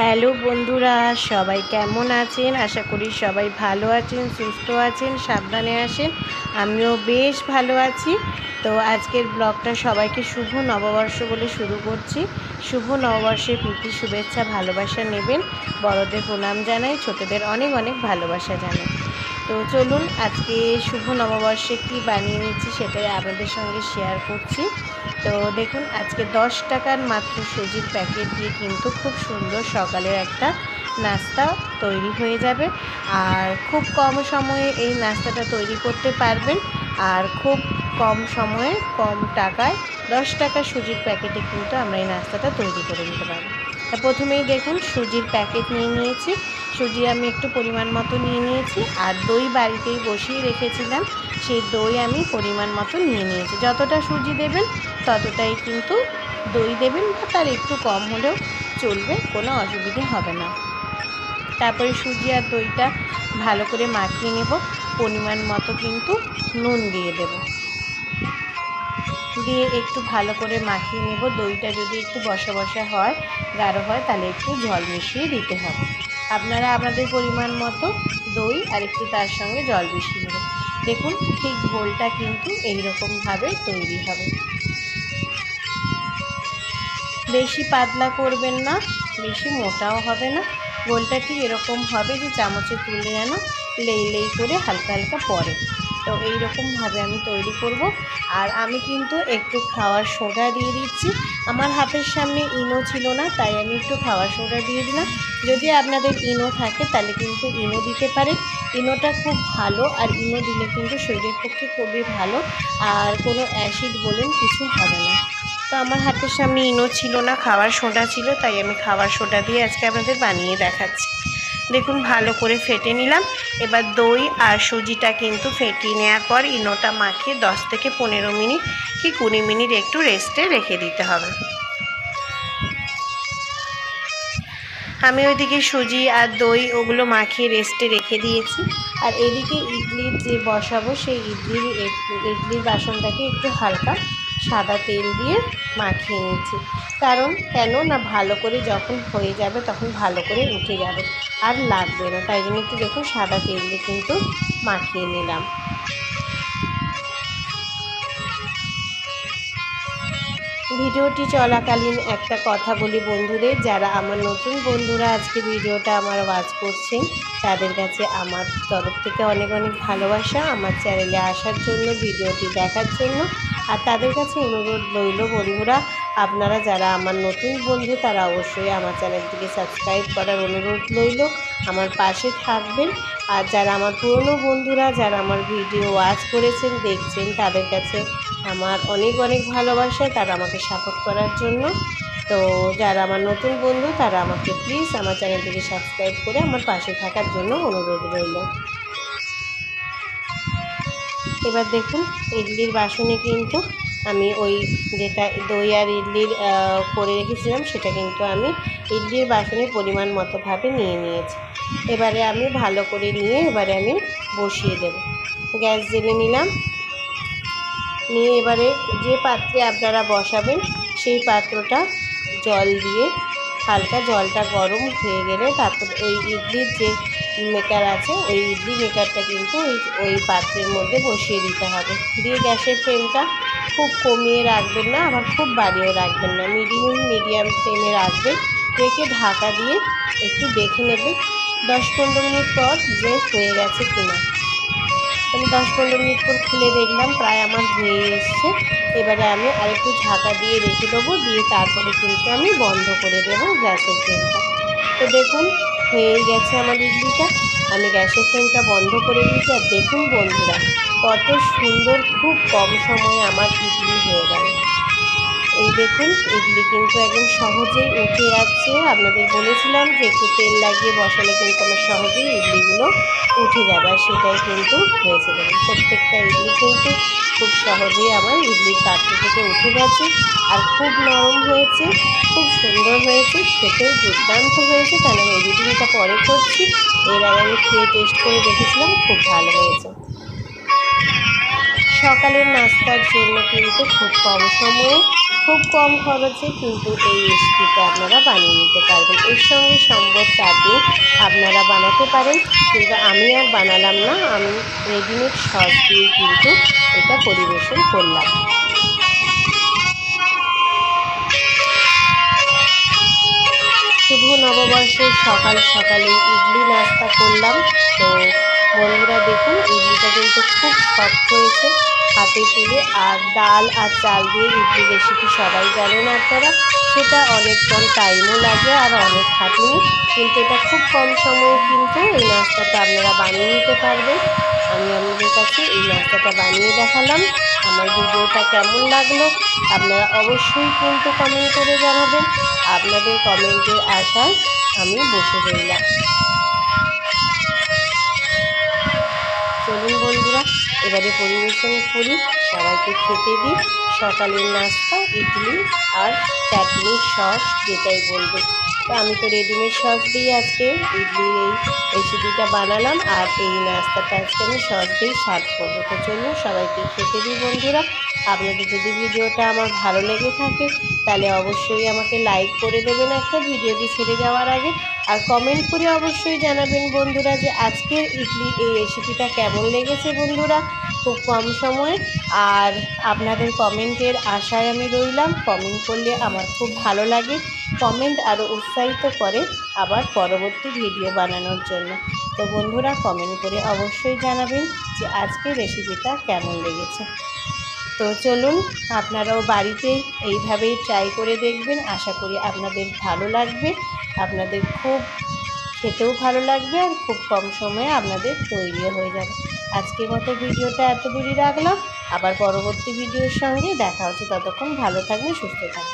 Hello বন্ধুরা, সবাই কেমন আছেন? আশা করি সবাই ভালো আছেন, সুস্থ আছেন, সাবধানে আছেন। আমিও বেশ ভালো আছি। তো আজকের ব্লগটা সবাইকে শুভ নববর্ষ বলে শুরু করছি। শুভ নববর্ষে প্রীতি, শুভেচ্ছা, ভালোবাসা নেবেন। বড়দের প্রণাম জানাই, ছোটদের অনেক অনেক ভালোবাসা জানাই। তো চলুন আজকে শুভ নববর্ষে কি বানিয়ে নিচ্ছি সেটাই আপনাদের সঙ্গে শেয়ার করছি। তো দেখুন, আজকে দশ টাকার মাত্র সুজির প্যাকেট দিয়ে কিন্তু খুব সুন্দর সকালের একটা নাস্তা তৈরি হয়ে যাবে। আর খুব কম সময়ে এই নাস্তাটা তৈরি করতে পারবেন। আর খুব কম সময়ে কম টাকায় দশ টাকার সুজির প্যাকেটে কিন্তু আমরা এই নাস্তাটা তৈরি করে নিতে পারব। প্রথমেই দেখুন সুজির প্যাকেট নিয়ে নিয়েছি। সুজি আমি একটু পরিমাণ মতো নিয়ে নিয়েছি আর দই বাড়িতেই বসিয়ে রেখেছিলাম। সেই দই আমি পরিমাণ মতো নিয়ে নিয়েছি। যতটা সুজি দেবেন ততটাই কিন্তু দই দেবেন বা তার একটু কম হলেও চলবে, কোনো অসুবিধে হবে না। তারপরে সুজি আর দইটা ভালো করে মাখিয়ে নেব। পরিমাণ মতো কিন্তু নুন দিয়ে দেব। দিয়ে একটু ভালো করে মাখিয়ে নেব। দইটা যদি একটু বসা বসা হয়, গাঢ় হয়, তাহলে একটু জল মিশিয়ে দিতে হবে। আপনারা আপনাদের পরিমাণ মতো দই আর একটু তার সঙ্গে জল মিশিয়ে নেবেন। দেখুন, ঠিক ঘোলটা কিন্তু এইরকমভাবে তৈরি হবে। বেশি পাতলা করবেন না, বেশি মোটাও হবে না। গোলটা ঠিক এরকম হবে যে চামচে তুলে যেন লেই লেই করে হালকা হালকা পড়ে তো এইরকমভাবে আমি তৈরি করব। আর আমি কিন্তু একটু খাওয়ার সোডা দিয়ে দিচ্ছি। আমার হাতের সামনে ইনো ছিল না, তাই আমি একটু খাওয়ার সোডা দিয়ে দিলাম। যদি আপনাদের ইনো থাকে, তাহলে কিন্তু ইনো দিতে পারেন। ইনোটা খুব ভালো, আর ইনো দিলে কিন্তু শরীরের পক্ষে খুবই ভালো। আর কোনো অ্যাসিড বলুন, কিছু হবে না। তো আমার হাতের সামনে ইনো ছিল না, খাওয়ার সোডা ছিল, তাই আমি খাওয়ার সোডা দিয়ে আজকে আপনাদের বানিয়ে দেখাচ্ছি। দেখুন, ভালো করে ফেটে নিলাম। এবার দই আর সুজিটা কিন্তু ফেটিয়ে নেওয়ার পর ইনোটা মাখিয়ে দশ থেকে পনেরো মিনিট কি কুড়ি মিনিট একটু রেস্টে রেখে দিতে হবে। আমি ওইদিকে সুজি আর দই ওগুলো মাখিয়ে রেস্টে রেখে দিয়েছি। আর এদিকে ইডলির যে বসাবো, সেই ইডলির ইডলির বাসনটাকে একটু হালকা সাদা তেল দিয়ে মাখিয়ে নিচ্ছি। কারণ কেন না ভালো করে যখন হয়ে যাবে তখন ভালো করে উঠে যাবে। আর লাগবে না। তাই জন্য একটু দেখুন সাদা তেল দিয়ে কিন্তু মাখিয়ে নিলাম। ভিডিওটি চলাকালীন একটা কথা বলি বন্ধুদের, যারা আমার নতুন বন্ধুরা আজকে ভিডিওটা আমার ওয়াচ করছেন, তাদের কাছে আমার তরফ থেকে অনেক অনেক ভালোবাসা, আমার চ্যানেলে আসার জন্য, ভিডিওটি দেখার জন্য। আর তাদের কাছে অনুরোধ রইল বন্ধুরা আপনারা যারা আমার নতুন বন্ধু, তারা অবশ্যই আমার চ্যানেলটিকে সাবস্ক্রাইব করার অনুরোধ রইল। আমার পাশে থাকবেন। আর যারা আমার পুরনো বন্ধুরা, যারা আমার ভিডিও ওয়াচ করেছেন, দেখছেন, তাদের কাছে আমার অনেক অনেক ভালোবাসা। তারা আমাকে সাপোর্ট করার জন্য। তো যারা আমার নতুন বন্ধু, তারা আমাকে প্লিজ আমার চ্যানেলটিকে সাবস্ক্রাইব করে আমার পাশে থাকার জন্য অনুরোধ রইল। এবার দেখুন ইডলির বাসনে কিন্তু আমি ওই যেটা দই আর ইডলির করে রেখেছিলাম, সেটা কিন্তু আমি ইডলির বাসনে পরিমাণ মতোভাবে নিয়ে নিয়েছি। এবারে আমি ভালো করে নিয়ে এবারে আমি বসিয়ে দেব। গ্যাস জেলে নিলাম। নিয়ে এবারে যে পাত্রে আপনারা বসাবেন, সেই পাত্রটা জল দিয়ে, হালকা জলটা গরম হয়ে গেলে তারপর ওই ইডলির যে মেকার আছে, ওই ইডলি মেকারটা কিন্তু ওই ওই পাত্রের মধ্যে বসিয়ে দিতে হবে। দিয়ে গ্যাসের ফ্লেমটা খুব কমিয়ে রাখবেন না, আবার খুব বাড়িয়েও রাখবেন না। মিডিয়াম মিডিয়াম ফ্লেমে রাখবেন, রেখে ঢাকা দিয়ে একটু দেখে নেবেন দশ পনেরো মিনিট পর যে হয়ে গেছে কিনা। আমি দশ পনেরো মিনিট পর খুলে দেখলাম, প্রায় আমার হয়ে এসছে। এবারে আমি আরেকটু ঢাকা দিয়ে রেখে দেবো, দিয়ে তারপরে কিন্তু আমি বন্ধ করে দেবো গ্যাসের ফ্লেমটা। তো দেখুন, হয়ে গেছে আমার ইডলিটা। আমি গ্যাসের ফ্লেমটা বন্ধ করে দিয়েছি আর দেখুন বন্ধুরা, কত সুন্দর, খুব কম সময়ে আমার ইডলি হয়ে গেল। এই দেখুন ইডলি কিন্তু একদম সহজেই উঠে যাচ্ছে আপনাদের বলেছিলাম যে একটু তেল লাগিয়ে বসালে কিন্তু আমার সহজেই ইডলিগুলো উঠে যাবে, আর সেটাই কিন্তু হয়েছে। দেখুন, প্রত্যেকটা ইডলি কিন্তু খুব সহজেই আমার ইডলির পাত্র থেকে উঠে গেছে, আর খুব নরম হয়েছে, খুব সুন্দর হয়েছে, খেতেও দুর্দান্ত হয়েছে। কারণ আমি এডিটিংটা পরে করছি, এর আগে আমি খেয়ে টেস্ট করে দেখেছিলাম, খুব ভালো হয়েছে। সকালের নাস্তার জন্য কিন্তু খুব কম সময়ে খুব কম খরচে কিন্তু এই রেসিপিটা আপনারা বানিয়ে নিতে পারবেন। এর সঙ্গে সম্ভব চাটনি আপনারা বানাতে পারেন, কিন্তু আমি আর বানালাম না। আমি রেডিমেড সস দিয়ে কিন্তু এটা পরিবেশন করলাম। শুভ নববর্ষের সকাল সকালে ইডলি নাস্তা করলাম। তো বন্ধুরা দেখুন, ইডলিটা কিন্তু খুব শক্ত হয়েছে। হাতে তুলে আর ডাল আর চাল দিয়ে ইডলি রেসিপি সবাই জানেন আপনারা। সেটা অনেকক্ষণ টাইমও লাগে আর অনেক খাটুনি, কিন্তু এটা খুব কম সময়ে কিন্তু এই নাস্তাটা আপনারা বানিয়ে নিতে পারবেন। আমি আপনাদের কাছে এই নাস্তাটা বানিয়ে দেখালাম। আমার ভিডিওটা কেমন লাগল আপনারা অবশ্যই কিন্তু কমেন্ট করে জানাবেন। আপনাদের কমেন্টের আশায় আমি বসে রইলাম। চলুন বন্ধুরা এবারে পরিবেশন করি। সবাইকে খেতে দিই। সকালের নাস্তা, ইডলি আর চাটনি সস যেটাই বলবে। তো আমি তো রেডিমেড সস দিয়ে আজকে। ইডলির এই রেসিপিটা বানালাম আর এই নাস্তাটা আজকে আমি সস দিয়ে সার্ভ করব। তো চলুন সবাইকে খেতে দিই বন্ধুরা। আপনাদের যদি ভিডিওটা আমার ভালো লেগে থাকে, তাহলে অবশ্যই আমাকে লাইক করে দেবেন একটা। ভিডিওটি ছেড়ে যাওয়ার আগে আর কমেন্ট করে অবশ্যই জানাবেন বন্ধুরা যে আজকের ইডলি এই রেসিপিটা কেমন লেগেছে বন্ধুরা? খুব কম সময়ে। আর আপনাদের কমেন্টের আশায় আমি রইলাম। কমেন্ট করলে আমার খুব ভালো লাগে। কমেন্ট আরও উৎসাহিত করে আবার পরবর্তী ভিডিও বানানোর জন্য। তো বন্ধুরা কমেন্ট করে অবশ্যই জানাবেন যে আজকের রেসিপিটা কেমন লেগেছে। তো চলুন, আপনারাও বাড়িতে এইভাবেই ট্রাই করে দেখবেন। আশা করি আপনাদের ভালো লাগবে। আপনাদের খুব খেতেও ভালো লাগবে আর খুব কম সময়ে আপনাদের তৈরিও হয়ে যাবে। আজকের মতো ভিডিওটা এত দূরই রাখলাম। আবার পরবর্তী ভিডিওর সঙ্গে দেখা হচ্ছে। ততক্ষণ ভালো থাকবে সুস্থ থাকবেন।